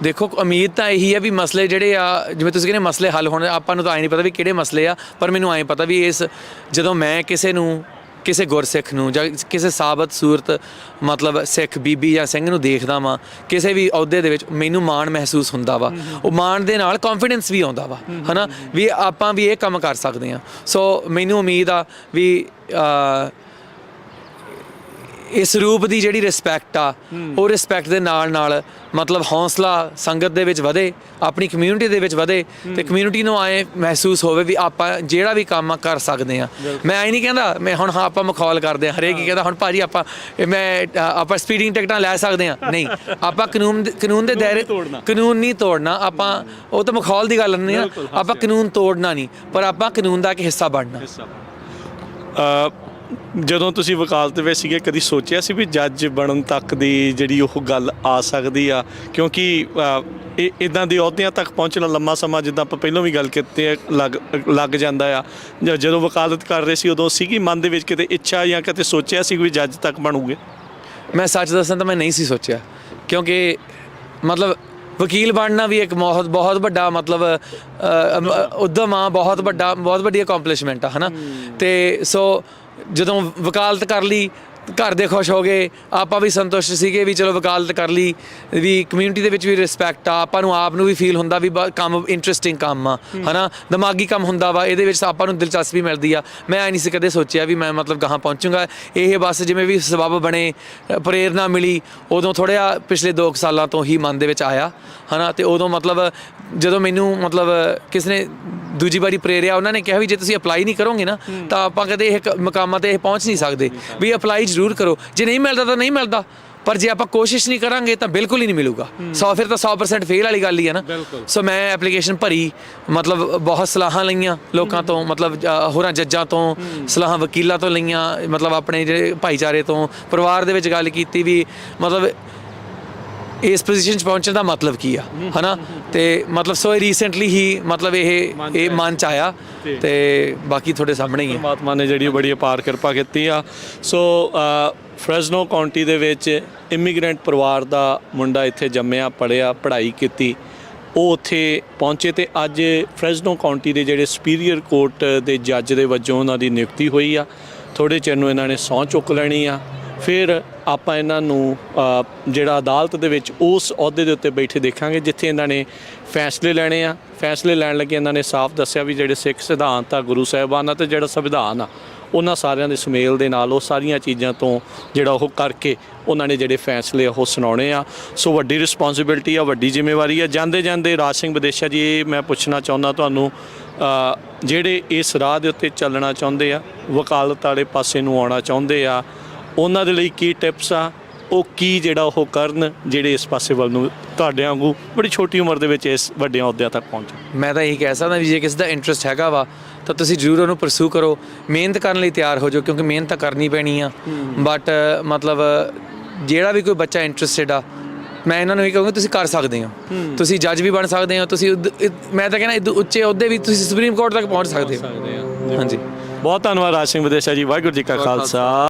ਦੇਖੋ ਉਮੀਦ ਤਾਂ ਇਹੀ ਹੈ ਵੀ ਮਸਲੇ ਜਿਹੜੇ ਆ ਜਿਵੇਂ ਤੁਸੀਂ ਕਹਿੰਦੇ ਮਸਲੇ ਹੱਲ ਹੋਣੇ ਆਪਾਂ ਨੂੰ ਤਾਂ ਆਈ ਨਹੀਂ ਪਤਾ ਵੀ ਕਿਹੜੇ ਮਸਲੇ ਆ ਪਰ ਮੈਨੂੰ ਆਏ ਪਤਾ ਵੀ ਇਸ ਜਦੋਂ ਮੈਂ ਕਿਸੇ ਨੂੰ ਕਿਸੇ ਗੁਰਸਿੱਖ ਨੂੰ ਜਾਂ ਕਿਸੇ ਸਾਬਤ ਸੂਰਤ ਮਤਲਬ ਸਿੱਖ ਬੀਬੀ ਜਾਂ ਸਿੰਘ ਨੂੰ ਦੇਖਦਾ ਵਾਂ ਕਿਸੇ ਵੀ ਅਹੁਦੇ ਦੇ ਵਿੱਚ ਮੈਨੂੰ ਮਾਣ ਮਹਿਸੂਸ ਹੁੰਦਾ ਵਾ। ਉਹ ਮਾਣ ਦੇ ਨਾਲ ਕੌਨਫੀਡੈਂਸ ਵੀ ਆਉਂਦਾ ਵਾ ਹਨਾ? ਵੀ ਆਪਾਂ ਵੀ ਇਹ ਕੰਮ ਕਰ ਸਕਦੇ ਆ ਸੋ ਮੈਨੂੰ ਉਮੀਦ ਆ ਵੀ ਇਸ ਰੂਪ ਦੀ ਜਿਹੜੀ ਰਿਸਪੈਕਟ ਆ ਉਹ ਰਿਸਪੈਕਟ ਦੇ ਨਾਲ ਨਾਲ ਮਤਲਬ ਹੌਸਲਾ ਸੰਗਤ ਦੇ ਵਿੱਚ ਵਧੇ ਆਪਣੀ ਕਮਿਊਨਿਟੀ ਦੇ ਵਿੱਚ ਵਧੇ ਤੇ ਕਮਿਊਨਿਟੀ ਨੂੰ ਆਏ ਮਹਿਸੂਸ ਹੋਵੇ ਵੀ ਆਪਾਂ ਜਿਹੜਾ ਵੀ ਕੰਮ ਆ ਕਰ ਸਕਦੇ ਆ। ਮੈਂ ਐ ਨਹੀਂ ਕਹਿੰਦਾ ਮੈਂ ਹੁਣ ਹਾਂ ਆਪਾਂ ਮਖੌਲ ਕਰਦੇ ਆ ਹਰੇਕ ਹੀ। ਕਹਿੰਦਾ ਹੁਣ ਭਾਜੀ ਆਪਾਂ ਮੈਂ ਆਪਾਂ ਸਪੀਡਿੰਗ ਟਿਕਟਾਂ ਲੈ ਸਕਦੇ ਆ। ਨਹੀਂ ਆਪਾਂ ਕਾਨੂੰਨ ਕਾਨੂੰਨ ਦੇ ਦਾਇਰੇ। ਕਾਨੂੰਨ ਨਹੀਂ ਤੋੜਨਾ। ਆਪਾਂ ਉਹ ਤਾਂ ਮਖੌਲ ਦੀ ਗੱਲ ਨਹੀਂ ਆ। ਆਪਾਂ ਕਾਨੂੰਨ ਤੋੜਨਾ ਨਹੀਂ ਪਰ ਆਪਾਂ ਕਾਨੂੰਨ ਦਾ ਇੱਕ ਹਿੱਸਾ ਬਣਨਾ। ਜਦੋਂ ਤੁਸੀਂ ਵਕਾਲਤ ਵਿੱਚ ਸੀਗੇ ਕਦੀ ਸੋਚਿਆ ਸੀ ਵੀ ਜੱਜ ਬਣਨ ਤੱਕ ਦੀ ਜਿਹੜੀ ਉਹ ਗੱਲ ਆ ਸਕਦੀ ਆ? ਕਿਉਂਕਿ ਇਹ ਇਦਾਂ ਦੇ ਅਹੁਦਿਆਂ ਤੱਕ ਪਹੁੰਚਣਾ ਲੰਮਾ ਸਮਾਂ ਜਿੱਦਾਂ ਆਪਾਂ ਪਹਿਲਾਂ ਵੀ ਗੱਲ ਕੀਤੀ ਹੈ ਲੱਗ ਲੱਗ ਜਾਂਦਾ ਆ। ਜ- ਜਦੋਂ ਵਕਾਲਤ ਕਰ ਰਹੇ ਸੀ ਉਦੋਂ ਸੀਗੀ ਮਨ ਦੇ ਵਿੱਚ ਕਿਤੇ ਇੱਛਾ ਜਾਂ ਕਿਤੇ ਸੋਚਿਆ ਸੀ ਵੀ ਜੱਜ ਤੱਕ ਬਣੂਗੇ? ਮੈਂ ਸੱਚ ਦੱਸਾਂ ਤਾਂ ਮੈਂ ਨਹੀਂ ਸੀ ਸੋਚਿਆ। ਕਿਉਂਕਿ ਮਤਲਬ ਵਕੀਲ ਬਣਨਾ ਵੀ ਇੱਕ ਬਹੁਤ ਬਹੁਤ ਵੱਡਾ ਮਤਲਬ ਉੱਦਮ ਆ ਬਹੁਤ ਵੱਡਾ ਬਹੁਤ ਵੱਡੀ ਅਕੰਪਲਿਸ਼ਮੈਂਟ ਆ ਹਨਾ? ਤੇ ਸੋ ਜਦੋਂ ਵਕਾਲਤ ਕਰ ਲਈ ਘਰ ਦੇ ਖੁਸ਼ ਹੋ ਗਏ ਆਪਾਂ ਵੀ ਸੰਤੁਸ਼ਟ ਸੀਗੇ ਵੀ ਚਲੋ ਵਕਾਲਤ ਕਰ ਲਈ ਵੀ ਕਮਿਊਨਿਟੀ ਦੇ ਵਿੱਚ ਵੀ ਰਿਸਪੈਕਟ ਆ ਆਪਾਂ ਨੂੰ ਆਪ ਨੂੰ ਵੀ ਫੀਲ ਹੁੰਦਾ ਵੀ ਬ- ਕੰਮ ਇੰਟਰਸਟਿੰਗ ਕੰਮ ਆ ਹਨਾ? ਦਿਮਾਗੀ ਕੰਮ ਹੁੰਦਾ ਵਾ ਇਹਦੇ ਵਿੱਚ ਆਪਾਂ ਨੂੰ ਦਿਲਚਸਪੀ ਮਿਲਦੀ ਆ। ਮੈਂ ਐ ਨਹੀਂ ਸੀ ਕਦੇ ਸੋਚਿਆ ਵੀ ਮੈਂ ਮਤਲਬ ਗਾਹਾਂ ਪਹੁੰਚੂਗਾ। ਇਹ ਬਸ ਜਿਵੇਂ ਵੀ ਸਬਬ ਬਣੇ ਅ, ਪ੍ਰੇਰਨਾ ਮਿਲੀ ਉਦੋਂ ਥੋੜ੍ਹਾ ਪਿਛਲੇ 2 ਸਾਲਾਂ ਤੋਂ ਹੀ ਮਨ ਦੇ ਵਿੱਚ ਆਇਆ ਹਨਾ? ਤੇ ਉਦੋਂ ਮਤਲਬ ਜਦੋਂ ਮੈਨੂੰ ਮਤਲਬ ਕਿਸ ਨੇ ਦੂਜੀ ਵਾਰੀ ਪ੍ਰੇਰਿਆ ਉਹਨਾਂ ਨੇ ਕਿਹਾ ਵੀ ਜੇ ਤੁਸੀਂ ਅਪਲਾਈ ਨਹੀਂ ਕਰੋਗੇ ਨਾ ਤਾਂ ਆਪਾਂ ਕਦੇ ਇਹ ਕ- ਮੁਕਾਮਾਂ ਤੇ ਇਹ ਪਹੁੰਚ ਨਹੀਂ ਸਕਦੇ। ਵੀ ਅਪਲਾਈ ਜ਼ਰੂਰ ਕਰੋ। ਜੇ ਨਹੀਂ ਮਿਲਦਾ ਤਾਂ ਨਹੀਂ ਮਿਲਦਾ। ਪਰ ਜੇ ਆਪਾਂ ਕੋਸ਼ਿਸ਼ ਨਹੀਂ ਕਰਾਂਗੇ ਤਾਂ ਬਿਲਕੁਲ ਹੀ ਨਹੀਂ ਮਿਲੂਗਾ। 100 ਫਿਰ ਤਾਂ 100% ਫੇਲ ਵਾਲੀ ਗੱਲ ਹੀ ਹੈ ਨਾ। ਸੋ ਮੈਂ ਐਪਲੀਕੇਸ਼ਨ ਭਰੀ ਮਤਲਬ ਬਹੁਤ ਸਲਾਹਾਂ ਲਈਆਂ ਲੋਕਾਂ ਤੋਂ ਮਤਲਬ ਹੋਰਾਂ ਜੱਜਾਂ ਤੋਂ ਸਲਾਹਾਂ ਵਕੀਲਾਂ ਤੋਂ ਲਈਆਂ ਮਤਲਬ ਆਪਣੇ ਜਿਹੜੇ ਭਾਈਚਾਰੇ ਤੋਂ ਪਰਿਵਾਰ ਦੇ ਵਿੱਚ ਗੱਲ ਕੀਤੀ ਵੀ ਮਤਲਬ ਇਸ ਪੋਜੀਸ਼ਨ 'ਚ ਪਹੁੰਚਣ ਦਾ ਮਤਲਬ ਕੀ ਆ? ਹਨਾ? ਤੇ ਮਤਲਬ ਸੋ ਰੀਸੈਂਟਲੀ ਹੀ ਮਤਲਬ ਇਹ ਇਹ ਮਨ ਚ ਆਇਆ ਤੇ ਬਾਕੀ ਤੁਹਾਡੇ ਸਾਹਮਣੇ ਹੀ ਹੈ ਪਰਮਾਤਮਾ ਨੇ ਜਿਹੜੀ ਬੜੀ ਅਪਾਰ ਕਿਰਪਾ ਕੀਤੀ ਆ। ਸੋ ਫ੍ਰੈਜ਼ਨੋ ਕਾਉਂਟੀ ਦੇ ਵਿੱਚ ਇਮੀਗ੍ਰੈਂਟ ਪਰਿਵਾਰ ਦਾ ਮੁੰਡਾ ਇੱਥੇ ਜੰਮਿਆ ਪੜਿਆ ਪੜ੍ਹਾਈ ਕੀਤੀ। ਉਹ ਉੱਥੇ ਪਹੁੰਚੇ ਤੇ ਅੱਜ ਫ੍ਰੈਜ਼ਨੋ ਕਾਉਂਟੀ ਦੇ ਜਿਹੜੇ ਸੁਪੀਰੀਅਰ ਕੋਰਟ ਦੇ ਜੱਜ ਦੇ ਵਜੋਂ ਉਹਨਾਂ ਦੀ ਨਿਯੁਕਤੀ ਹੋਈ ਆ। ਥੋੜੇ ਚਿਰ ਨੂੰ ਇਹਨਾਂ ਨੇ ਸਹੁੰ ਚੁੱਕ ਲੈਣੀ ਆ। ਫਿਰ ਆਪਾਂ ਇਹਨਾਂ ਨੂੰ ਜਿਹੜਾ ਅਦਾਲਤ ਦੇ ਵਿੱਚ ਉਸ ਅਹੁਦੇ ਦੇ ਉੱਤੇ ਬੈਠੇ ਦੇਖਾਂਗੇ, ਜਿੱਥੇ ਇਹਨਾਂ ਨੇ ਫੈਸਲੇ ਲੈਣੇ ਆ। ਫੈਸਲੇ ਲੈਣ ਲੱਗੇ ਇਹਨਾਂ ਨੇ ਸਾਫ਼ ਦੱਸਿਆ ਵੀ ਜਿਹੜੇ ਸਿੱਖ ਸਿਧਾਂਤ ਆ, ਗੁਰੂ ਸਾਹਿਬਾਨ ਆ ਤੇ ਜਿਹੜਾ ਸੰਵਿਧਾਨ ਆ, ਉਹਨਾਂ ਸਾਰਿਆਂ ਦੇ ਸੁਮੇਲ ਦੇ ਨਾਲ ਉਹ ਸਾਰੀਆਂ ਚੀਜ਼ਾਂ ਤੋਂ ਜਿਹੜਾ ਉਹ ਕਰਕੇ ਉਹਨਾਂ ਨੇ ਜਿਹੜੇ ਫੈਸਲੇ ਉਹ ਸੁਣਾਉਣੇ ਆ। ਸੋ ਵੱਡੀ ਰਿਸਪੌਂਸਿਬਿਲਟੀ ਆ, ਵੱਡੀ ਜ਼ਿੰਮੇਵਾਰੀ ਆ। ਜਾਂਦੇ ਜਾਂਦੇ ਰਾਜ ਸਿੰਘ ਵਿਦੇਸ਼ਾ ਜੀ, ਇਹ ਮੈਂ ਪੁੱਛਣਾ ਚਾਹੁੰਦਾ ਤੁਹਾਨੂੰ ਜਿਹੜੇ ਇਸ ਰਾਹ ਦੇ ਉੱਤੇ ਚੱਲਣਾ ਚਾਹੁੰਦੇ ਆ, ਵਕਾਲਤ ਵਾਲੇ ਪਾਸੇ ਨੂੰ ਆਉਣਾ ਚਾਹੁੰਦੇ ਆ ਉਹਨਾਂ ਦੇ ਲਈ ਕੀ ਟਿਪਸ ਆ? ਉਹ ਕੀ ਜਿਹੜਾ ਉਹ ਕਰਨ ਜਿਹੜੇ ਇਸ ਪਾਸੇ ਵੱਲ ਨੂੰ ਤੁਹਾਡੇ ਵਾਂਗੂ ਬੜੀ ਛੋਟੀ ਉਮਰ ਦੇ ਵਿੱਚ ਇਸ ਵੱਡੇ ਅਹੁਦਿਆਂ ਤੱਕ ਪਹੁੰਚੇ ਮੈਂ ਤਾਂ ਇਹੀ ਕਹਿ ਸਕਦਾ ਵੀ ਜੇ ਕਿਸੇ ਦਾ ਇੰਟਰਸਟ ਹੈਗਾ ਵਾ ਤਾਂ ਤੁਸੀਂ ਜ਼ਰੂਰ ਉਹਨੂੰ ਪਰਸੂ ਕਰੋ। ਮਿਹਨਤ ਕਰਨ ਲਈ ਤਿਆਰ ਹੋ ਜਾਓ ਕਿਉਂਕਿ ਮਿਹਨਤ ਤਾਂ ਕਰਨੀ ਪੈਣੀ ਆ। ਬਟ ਮਤਲਬ ਜਿਹੜਾ ਵੀ ਕੋਈ ਬੱਚਾ ਇੰਟਰਸਟਿਡ ਆ ਮੈਂ ਇਹਨਾਂ ਨੂੰ ਇਹ ਕਹੂੰਗਾ ਤੁਸੀਂ ਕਰ ਸਕਦੇ ਹੋ। ਤੁਸੀਂ ਜੱਜ ਵੀ ਬਣ ਸਕਦੇ ਹੋ ਤੁਸੀਂ ਮੈਂ ਤਾਂ ਕਹਿੰਦਾ ਇਦੋਂ ਉੱਚੇ ਅਹੁਦੇ ਵੀ ਤੁਸੀਂ ਸੁਪਰੀਮ ਕੋਰਟ ਤੱਕ ਪਹੁੰਚ ਸਕਦੇ ਹੋ। ਹਾਂਜੀ। ਬਹੁਤ ਧੰਨਵਾਦ ਰਾਜ ਸਿੰਘ ਵਿਦੇਸ਼ਾ ਜੀ ਵਾਹਿਗੁਰੂ ਜੀ ਕਾ ਖਾਲਸਾ।